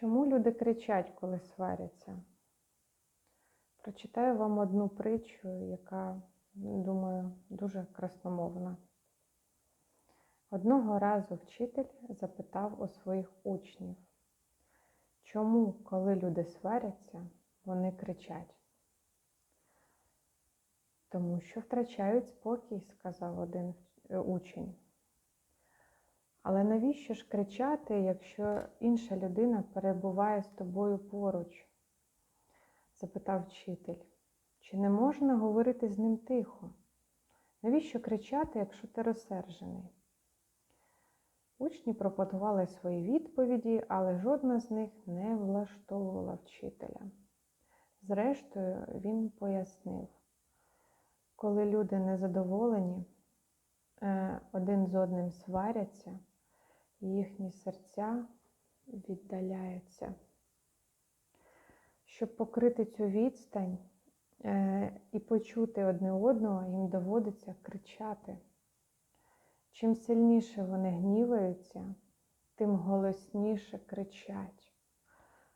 Чому люди кричать, коли сваряться? Прочитаю вам одну притчу, яка, думаю, дуже красномовна. Одного разу вчитель запитав у своїх учнів, чому, коли люди сваряться, вони кричать? Тому що втрачають спокій, сказав один е, учень. Але навіщо ж кричати, якщо інша людина перебуває з тобою поруч? запитав вчитель. Чи не можна говорити з ним тихо? Навіщо кричати, якщо ти розсержений? Учні пропонували свої відповіді, але жодна з них не влаштовувала вчителя. Зрештою, він пояснив, коли люди незадоволені, е, один з одним сваряться, їхні серця віддаляються. Щоб покрити цю відстань е, і почути одне одного, їм доводиться кричати. Чим сильніше вони гніваються, тим голосніше кричать.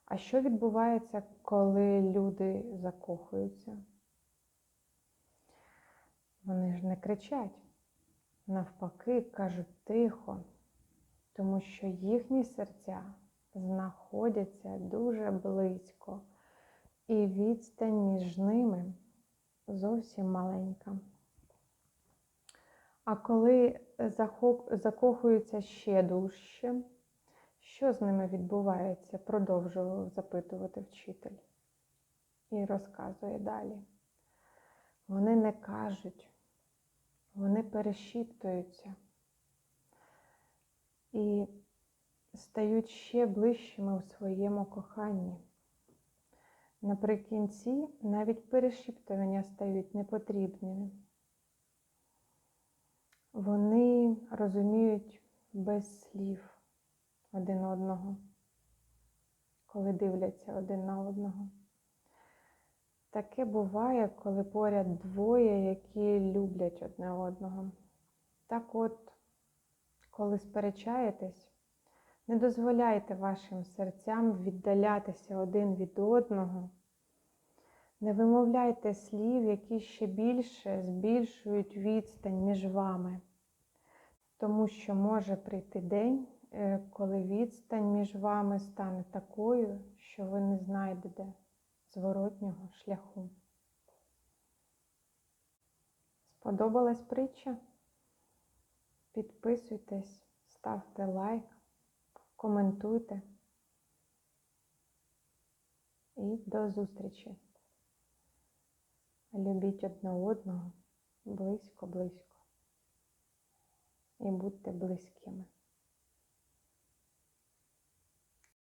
А що відбувається, коли люди закохуються? Вони ж не кричать, навпаки, кажуть тихо, тому що їхні серця знаходяться дуже близько, і відстань між ними зовсім маленька. А коли закохуються ще дужче, що з ними відбувається, продовжував запитувати вчитель. І розказує далі. Вони не кажуть, вони перешіптуються і стають ще ближчими у своєму коханні. Наприкінці навіть перешіптування стають непотрібними. Вони розуміють без слів один одного, коли дивляться один на одного. Таке буває, коли поряд двоє, які люблять одне одного. Так от, коли сперечаєтесь, не дозволяйте вашим серцям віддалятися один від одного. Не вимовляйте слів, які ще більше збільшують відстань між вами, тому що може прийти день, е, коли відстань між вами стане такою, що ви не знайдете зворотнього шляху. Сподобалась притча? Підписуйтесь, ставте лайк, коментуйте і до зустрічі! Любіть одне одного близько-близько і будьте близькими.